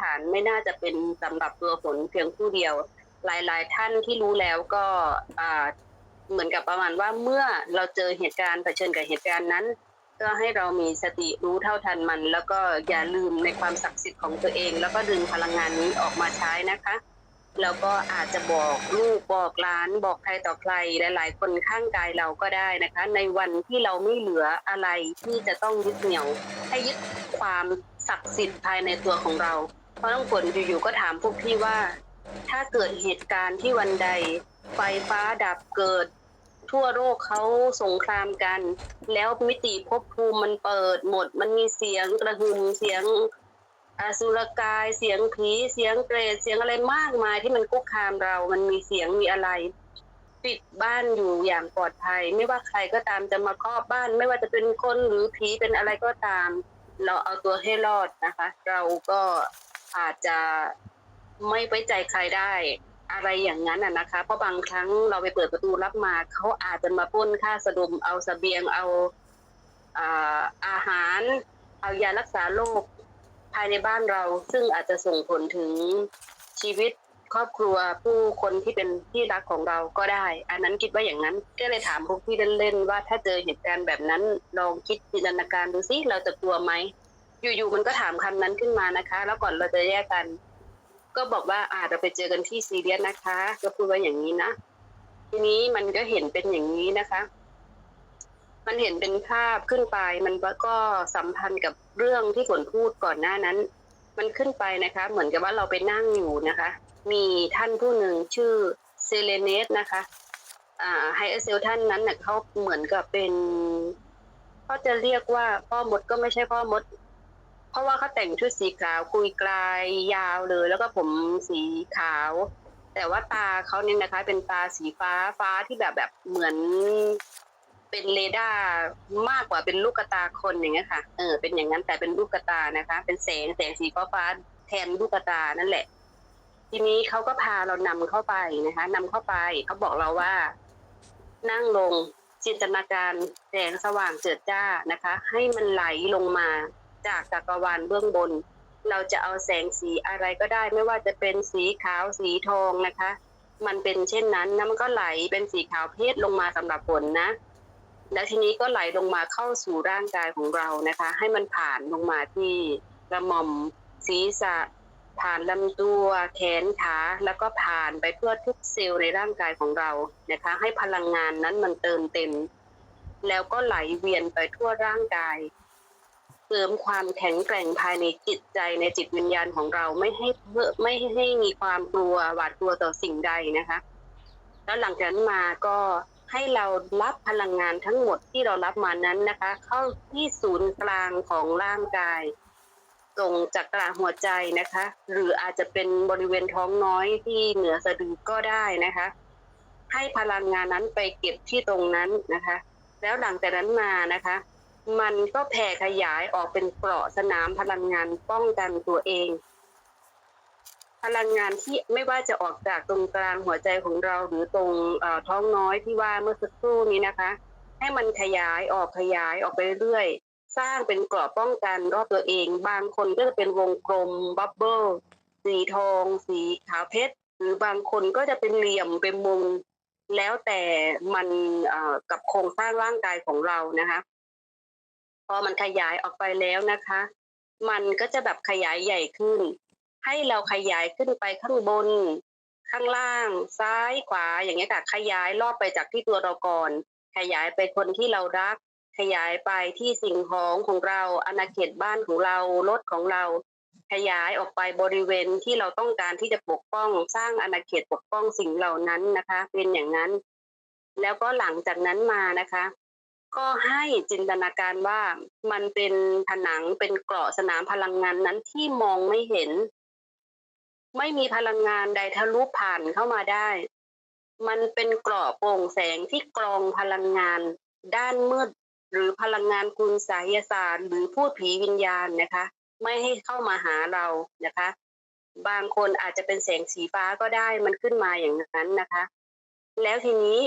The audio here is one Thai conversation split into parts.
ฐานไม่น่าจะเป็นสำหรับตัวฝนเพียงผู้เดียว หลายๆ ท่านที่รู้แล้วก็เหมือนกับประมาณว่าเมื่อเราเจอเหตุการณ์เผชิญกับเหตุการณ์นั้น ก็ให้เรามีสติรู้เท่าทันมัน แล้วก็อย่าลืมในความศักดิ์สิทธิ์ของตัวเอง แล้วก็ดึงพลังงานนี้ออกมาใช้นะคะ แล้วก็อาจจะบอกลูกบอกหลาน บอกใครต่อใครหลาย ๆ คนข้างกายเราก็ได้นะคะ ในวันที่เราไม่เหลืออะไรที่จะต้องยึดเหนี่ยว ให้ยึดความศักดิ์สิทธิ์ภายในตัวของเรา เพราะต้องฝนอยู่ๆก็ถามพวกพี่ว่า ถ้าเกิดเหตุการณ์ที่วันใด ไฟฟ้าดับเกิด ทั่วโลกเขาสงครามกัน แล้วมิติภพภูมิมันเปิดหมด มันมีเสียงกระหึ่มเสียงอสุรกายเสียงผีเสียงเปรตเสียงอะไรมากมายที่มันคุกคามเรา มันมีเสียงมีอะไร ปิดบ้านอยู่อย่างปลอดภัย ไม่ว่าใครก็ตามจะมาครอบบ้าน ไม่ว่าจะเป็นคนหรือผีเป็นอะไรก็ตาม เราเอาตัวให้รอดนะคะ เราก็ อาจจะไม่ไว้ใจใครได้อะไรอย่างนั้นอะนะคะ เพราะบางครั้งเราไปเปิดประตูรับมาเขาอาจจะมาปล้นค่าสะดมเอาเสบียงเอาอาอาหาร เอายารักษาโรคภายในบ้านเรา ซึ่งอาจจะส่งผลถึงชีวิตครอบครัวผู้คนที่เป็นที่รักของเราก็ได้ อันนั้นคิดว่าอย่างนั้น ก็เลยถามพวกพี่เล่นๆว่าถ้าเจอเหตุการณ์แบบนั้นลองคิดจินตนาการดูซิเราจะกลัวไหม อยู่ๆมันก็ถามคำนั้นขึ้นมานะคะ แล้วก่อนเราจะแยกกัน ก็บอกว่าอาจจะเราไปเจอกันที่ซีเรียสนะคะ ก็พูดว่าอย่างนี้นะทีนี้มันก็เห็นเป็นอย่างนี้นะคะ มันเห็นเป็นภาพขึ้นไป มันก็สัมพันธ์กับเรื่องที่ฝนพูดก่อนหน้านั้น มันขึ้นไปนะคะ เหมือนกับว่าเราไปนั่งอยู่นะคะ มีท่านผู้หนึ่งชื่อเซเลเนสนะคะอ่าไฮเอเซลท่านนั้นเน่ยเขาเหมือนกับเป็นเขาจะเรียกว่าพ่อมดก็ไม่ใช่พ่อมด เพราะว่าเขาแต่งชุดสีขาวคุยกลายยาวเลย แล้วก็ผมสีขาว แต่ว่าตาเขาเนี่ยนะคะ เป็นตาสีฟ้าฟ้าที่แบบแบบเหมือนเป็นเรดาร์มากกว่าเป็นลูกกระตาคนอย่างเงี้ยค่ะเออเป็นอย่างนั้นแต่เป็นลูกกระตานะคะ เป็นแสงแสงสีฟ้าฟ้าแทนลูกกระตานั่นแหละ ทีนี้เขาก็พาเรานำเข้าไปนะคะนำเข้าไปเขาบอกเราว่า นั่งลงจินตนาการแสงสว่างเจิดจ้านะคะ ให้มันไหลลงมา จากจักรวาลเบื้องบน เราจะเอาแสงสีอะไรก็ได้ ไม่ว่าจะเป็นสีขาวสีทองนะคะ มันเป็นเช่นนั้นนะมันก็ไหลเป็นสีขาวเพชรลงมาสำหรับฝนนะ แล้วทีนี้ก็ไหลลงมาเข้าสู่ร่างกายของเรานะคะ ให้มันผ่านลงมาที่กระหม่อมศีรษะผ่านลำตัวแขนขาแล้วก็ผ่านไปทั่วทุกเซลล์ในร่างกายของเรานะคะ ให้พลังงานนั้นมันเติมเต็ม แล้วก็ไหลเวียนไปทั่วร่างกาย เสริมความแข็งแกร่งภายในจิตใจในจิตวิญญาณของเราไม่ให้เพิ่มไม่ให้มีความกลัวหวาดกลัวต่อสิ่งใดนะคะ แล้วหลังจากนั้นมาก็ให้เรารับพลังงานทั้งหมดที่เรารับมานั้นนะคะ เข้าที่ศูนย์กลางของร่างกายตรงจากกลางหัวใจนะคะ หรืออาจจะเป็นบริเวณท้องน้อยที่เหนือสะดือก็ได้นะคะ ให้พลังงานนั้นไปเก็บที่ตรงนั้นนะคะ แล้วหลังจากนั้นมานะคะ มันก็แผ่ขยายออกเป็นเกราะสนามพลังงานป้องกันตัวเอง พลังงานที่ไม่ว่าจะออกจากตรงกลางหัวใจของเราหรือตรงท้องน้อยที่ว่าเมื่อสักครู่นี้นะคะ ให้มันขยายออกขยายออกไปเรื่อยสร้างเป็นเกราะป้องกันรอบตัวเอง บางคนก็จะเป็นวงกลมบับเบิลสีทอง สีขาวเพชร หรือบางคนก็จะเป็นเหลี่ยมเป็นมุมแล้วแต่มันกับโครงสร้างร่างกายของเรานะคะ พอมันขยายออกไปแล้วนะคะ มันก็จะแบบขยายใหญ่ขึ้น ให้เราขยายขึ้นไปข้างบน ข้างล่าง ซ้ายขวาอย่างเงี้ยค่ะขยายรอบไปจากที่ตัวเราก่อน ขยายไปคนที่เรารัก ขยายไปที่สิ่งของของเราอาณาเขตบ้านของเรารถของเรา ขยายออกไปบริเวณที่เราต้องการที่จะปกป้อง สร้างอาณาเขตปกป้องสิ่งเหล่านั้นนะคะ เป็นอย่างนั้น แล้วก็หลังจากนั้นมานะคะ ก็ให้จินตนาการว่ามันเป็นผนังเป็นเกราะสนามพลังงานนั้นที่มองไม่เห็น ไม่มีพลังงานใดทะลุผ่านเข้ามาได้ มันเป็นเกราะโปร่งแสงที่กรองพลังงาน ด้านมืด หรือพลังงานคุณไสยศาสตร์หรือพูดผีวิญญาณนะคะ ไม่ให้เข้ามาหาเรานะคะ บางคนอาจจะเป็นแสงสีฟ้าก็ได้มันขึ้นมาอย่างนั้นนะคะ แล้วทีนี้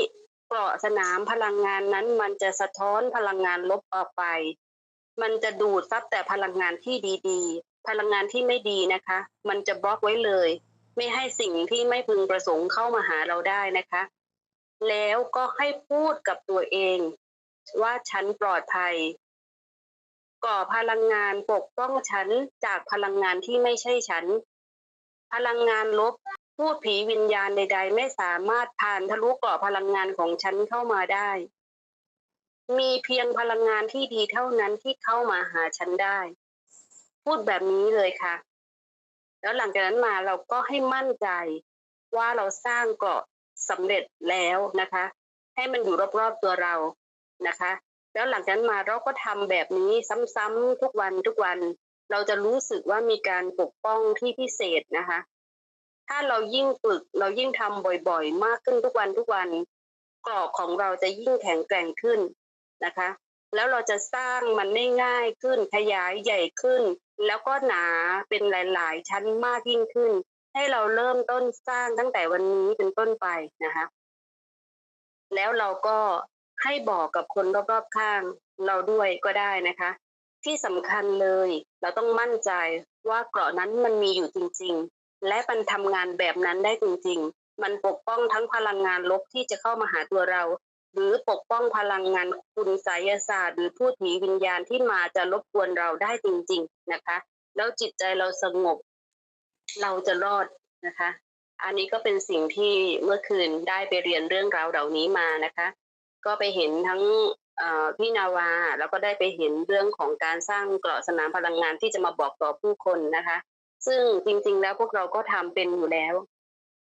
กราะสนามพลังงานนั้น มันจะสะท้อนพลังงานลบออกไป มันจะดูดซับแต่พลังงานที่ดีพลังงานที่ไม่ดีนะคะ มันจะบล็อกไว้เลย ไม่ให้สิ่งที่ไม่พึงประสงค์เข้ามาหาเราได้นะคะ แล้วก็ให้พูดกับตัวเอง ว่าฉันปลอดภัย ก่อพลังงานปกป้องฉันจากพลังงานที่ไม่ใช่ฉัน พลังงานลบ พูดผีวิญญาณใด ๆ ไม่สามารถผ่านทะลุก่อพลังงานของฉันเข้ามาได้ มีเพียงพลังงานที่ดีเท่านั้นที่เข้ามาหาฉันได้ พูดแบบนี้เลยค่ะ แล้วหลังจากนั้นมาเราก็ให้มั่นใจว่าเราสร้างเกาะสำเร็จแล้วนะคะ ให้มันอยู่รอบๆตัวเรานะคะ แล้วหลังจากนั้นมาเราก็ทำแบบนี้ซ้ำๆทุกวันทุกวัน เราจะรู้สึกว่ามีการปกป้องที่พิเศษนะคะ ถ้าเรายิ่งฝึกเรายิ่งทำบ่อยๆ มากขึ้นทุกวันทุกวันกรอบของเราจะยิ่งแข็งแกร่งขึ้นนะคะ แล้วเราจะสร้างมันได้ง่ายขึ้นขยายใหญ่ขึ้น แล้วก็หนาเป็นหลาย ๆ ชั้นมากยิ่งขึ้น ให้เราเริ่มต้นสร้างตั้งแต่วันนี้เป็นต้นไปนะคะ แล้วเราก็ให้บอกกับคนรอบๆข้างเราด้วยก็ได้นะคะ ที่สำคัญเลย เราต้องมั่นใจว่าเกราะนั้นมันมีอยู่จริงๆ และมันทำงานแบบนั้นได้จริงๆ มันปกป้องทั้งพลังงานลบที่จะเข้ามาหาตัวเรา หรือปกป้องพลังงานคุณไสยศาสตร์ หรือพูดผีวิญญาณที่มาจะรบกวนเราได้จริง ๆนะคะ แล้วจิตใจเราสงบ เราจะรอดนะคะ อันนี้ก็เป็นสิ่งที่เมื่อคืนได้ไปเรียนเรื่องราวเหล่านี้มานะคะ ก็ไปเห็นทั้งเอ่อพี่นาวาแล้วก็ได้ไปเห็นเรื่องของการสร้างเกราะสนามพลังงานที่จะมาบอกต่อผู้คนนะคะ ซึ่งจริงๆแล้วพวกเราก็ทำเป็นอยู่แล้ว